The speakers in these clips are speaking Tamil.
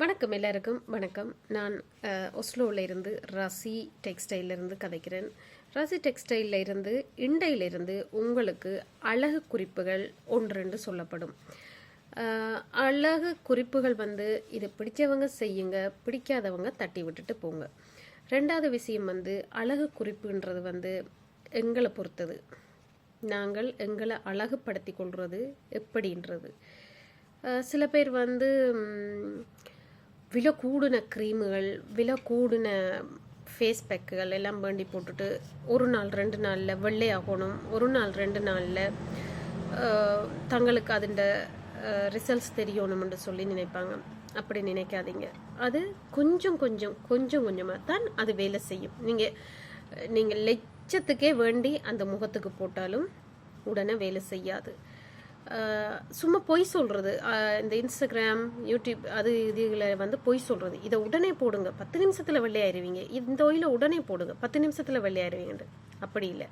வணக்கம் எல்லாருக்கும். வணக்கம். நான் ஒஸ்லோவிலிருந்து ரசி டெக்ஸ்டைலிருந்து கதைக்கிறேன். ரசி டெக்ஸ்டைலில் இருந்து இண்டையிலிருந்து உங்களுக்கு அழகு குறிப்புகள் ஒன்றென்று சொல்லப்படும். அழகு குறிப்புகள் வந்து இது பிடிச்சவங்க செய்யுங்க பிடிக்காதவங்க தட்டி விட்டுட்டு போங்க. ரெண்டாவது விஷயம் வந்து அழகு குறிப்புன்றது வந்து எங்களை பொறுத்தது. நாங்கள் எங்களை அழகுபடுத்தி கொள்வது எப்படின்றது. சில பேர் வந்து விலை கூடின க்ரீமுகள் விலை கூடின ஃபேஸ் பேக்குகள் எல்லாம் வேண்டி போட்டுட்டு ஒரு நாள் ரெண்டு நாளில் வெள்ளையாகணும் ஒரு நாள் ரெண்டு நாளில் தங்களுக்கு அதுண்ட ரிசல்ட்ஸ் தெரியணும்னு சொல்லி நினைப்பாங்க. அப்படி நினைக்காதீங்க. அது கொஞ்சம் கொஞ்சம் கொஞ்சம் கொஞ்சமாக தான் அது வேலை செய்யும். நீங்கள் நீங்கள் லட்சத்துக்கே வேண்டி அந்த முகத்துக்கு போட்டாலும் உடனே வேலை செய்யாது. சும்மா பொய் சொல்கிறது இந்த இன்ஸ்டாகிராம் யூடியூப் அது இதுகளை வந்து பொய் சொல்கிறது இதை உடனே போடுங்க. பத்து நிமிஷத்தில் வெள்ளையாயிருவீங்க. இந்த ஒயில உடனே போடுங்க. பத்து நிமிஷத்தில் வெள்ளையாயிருவீங்க அப்படி இல்லை.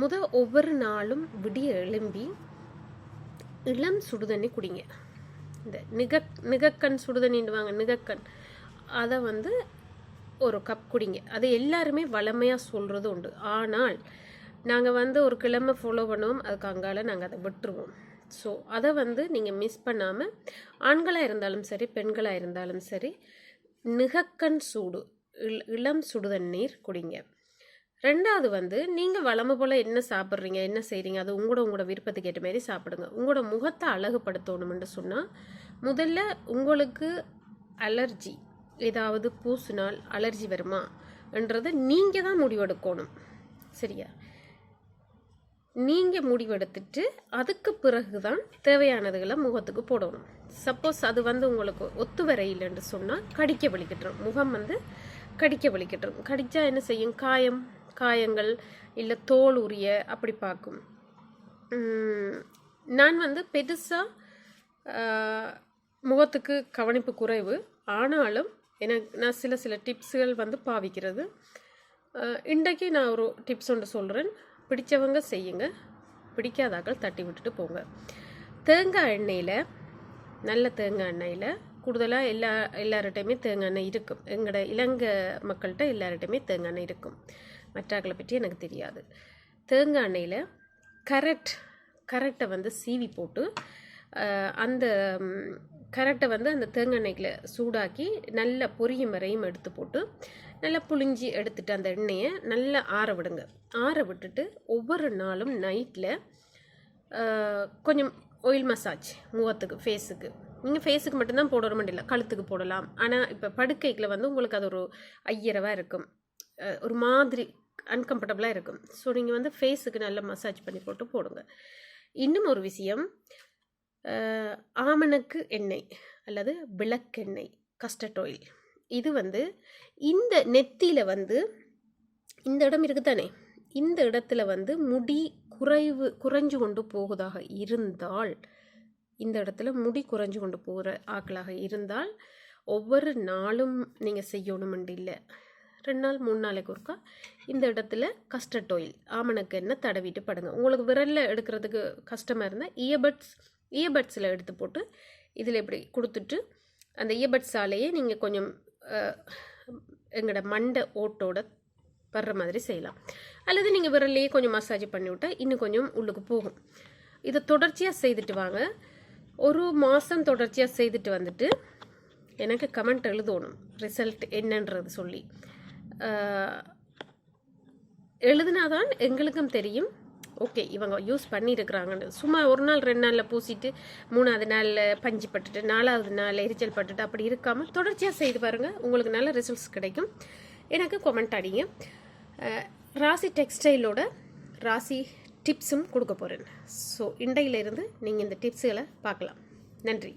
முத ஒவ்வொரு நாளும் விடிய எழும்பி இளம் சுடுதண்ணி குடிங்க. இந்த நிக நிகக்கண் சுடுதண்ணின்னுவாங்க நிகக்கண். அதை வந்து ஒரு கப் குடிங்க. அது எல்லாருமே வளமையாக சொல்கிறது உண்டு. ஆனால் நாங்கள் வந்து ஒரு கிழமை ஃபாலோ பண்ணுவோம். அதுக்கு அங்கால நாங்கள் அதை விட்டுருவோம். ஸோ அதை வந்து நீங்கள் மிஸ் பண்ணாமல் ஆண்களாக இருந்தாலும் சரி பெண்களாக இருந்தாலும் சரி நிகக்கண் சூடு இளம் சுடுதண்ணீர் குடிங்க. ரெண்டாவது வந்து நீங்கள் வளமை போல் என்ன சாப்பிட்றீங்க என்ன செய்கிறீங்க அது உங்களோட உங்களோட விருப்பத்துக்கு ஏற்ற மாதிரி சாப்பிடுங்க. உங்களோட முகத்தை அழகுபடுத்தணும்னு சொன்னால் முதல்ல உங்களுக்கு அலர்ஜி ஏதாவது பூசினால் அலர்ஜி வருமா என்றதை நீங்கள் தான் முடிவெடுக்கணும். சரியா? நீங்கள் முடிவெடுத்துட்டு அதுக்கு பிறகு தான் தேவையானதுகளை முகத்துக்கு போடணும். சப்போஸ் அது வந்து உங்களுக்கு ஒத்து வரையில்லைன்னு சொன்னால் கடிக்க வலிக்கட்டுரும். முகம் வந்து கடிக்க வலிக்கட்டுரும். கடித்தா என்ன செய்யும்? காயம் காயங்கள் இல்லை தோல் உரிய அப்படி பார்க்கும். நான் வந்து பெருசாக முகத்துக்கு கவனிப்பு குறைவு. ஆனாலும் எனக்கு நான் சில சில டிப்ஸுகள் வந்து பாவிக்கிறது. இன்றைக்கு நான் ஒரு டிப்ஸ் ஒன்று சொல்கிறேன் பிடிச்சவங்க செய்யுங்க. பிடிக்காதாக்கள் தட்டி விட்டுட்டு போங்க. தேங்காய் எண்ணெயில் நல்ல தேங்காய் எண்ணெயில் கூடுதலாக எல்லா எல்லார்கிட்டையுமே தேங்காய் எண்ணெய் இருக்கும். எங்களோட இலங்கை மக்கள்கிட்ட எல்லார்கிட்டையுமே தேங்காய் எண்ணெய் இருக்கும். மற்றாக்களை பற்றி எனக்கு தெரியாது. தேங்காய் எண்ணெயில் கரெக்ட் கரெக்டை வந்து சீவி போட்டு அந்த கரெக்டை வந்து அந்த தேங்காய் எண்ணெய்க்கில் சூடாக்கி நல்ல பொரியும் வரையும் எடுத்து போட்டு நல்லா புழிஞ்சி எடுத்துட்டு அந்த எண்ணெயை நல்லா ஆற விடுங்க. ஆற விட்டுட்டு ஒவ்வொரு நாளும் நைட்டில் கொஞ்சம் ஆயில் மசாஜ் முகத்துக்கு ஃபேஸுக்கு நீங்கள் ஃபேஸுக்கு மட்டும்தான் போடணும் முடியல கழுத்துக்கு போடலாம். ஆனால் இப்போ படுக்கைக்கில் வந்து உங்களுக்கு அது ஒரு ஐயரவாக இருக்கும். ஒரு மாதிரி அன்கம்ஃபர்டபுளாக இருக்கும். ஸோ நீங்கள் வந்து ஃபேஸுக்கு நல்லா மசாஜ் பண்ணி போட்டு போடுங்க. இன்னும் ஒரு விஷயம் ஆமணக்கு எண்ணெய் அல்லது விளக்கெண்ணெய் கஸ்டர்ட் ஆயில் இது வந்து இந்த நெத்தியில் வந்து இந்த இடம் இருக்குது தானே இந்த இடத்துல வந்து முடி குறைவு குறைஞ்சு கொண்டு போகுதாக இருந்தால் இந்த இடத்துல முடி குறைஞ்சு கொண்டு போகிற ஆக்களாக இருந்தால் ஒவ்வொரு நாளும் நீங்கள் செய்யணுமெண்டு இல்லை. ரெண்டு நாள் மூணு நாளைக்கு ஒருக்கா இந்த இடத்துல கஸ்டர்ட் ஆயில் ஆமணக்கு எண்ணெய் தடவிட்டு படுங்க. உங்களுக்கு விரலில் எடுக்கிறதுக்கு கஷ்டமாக இருந்தால் இயர்பட்ஸ் இயர்பட்ஸில் எடுத்து போட்டு இதில் இப்படி கொடுத்துட்டு அந்த இயர்பட்ஸாலேயே நீங்கள் கொஞ்சம் எங்களோட மண்டை ஓட்டோட வர்ற மாதிரி செய்யலாம். அல்லது நீங்கள் விரலையே கொஞ்சம் மசாஜ் பண்ணி விட்டால் இன்னும் கொஞ்சம் உள்ளுக்கு போகும். இதை தொடர்ச்சியாக செய்துட்டு வாங்க. ஒரு மாதம் தொடர்ச்சியாக செய்துட்டு வந்துட்டு எனக்கு கமெண்ட் எழுதணும். ரிசல்ட் என்னன்றது சொல்லி. அஹ், எழுதுனாதான் எங்களுக்கும் தெரியும். ஓகே இவங்க யூஸ் பண்ணியிருக்கிறாங்கன்னு சும்மா ஒரு நாள் ரெண்டு நாளில் பூசிட்டு மூணாவது நாளில் பஞ்சு பட்டுட்டு நாலாவது நாள் எரிச்சல் பட்டுட்டு அப்படி இருக்காமல் தொடர்ச்சியாக செய்து பாருங்கள் உங்களுக்கு நல்ல ரிசல்ட்ஸ் கிடைக்கும். எனக்கு கொமெண்ட் அடிங்க. ராசி டெக்ஸ்டைலோட ராசி டிப்ஸும் கொடுக்க போகிறேன் ஸோ இண்டையிலிருந்து நீங்கள் இந்த டிப்ஸுகளை பார்க்கலாம். நன்றி.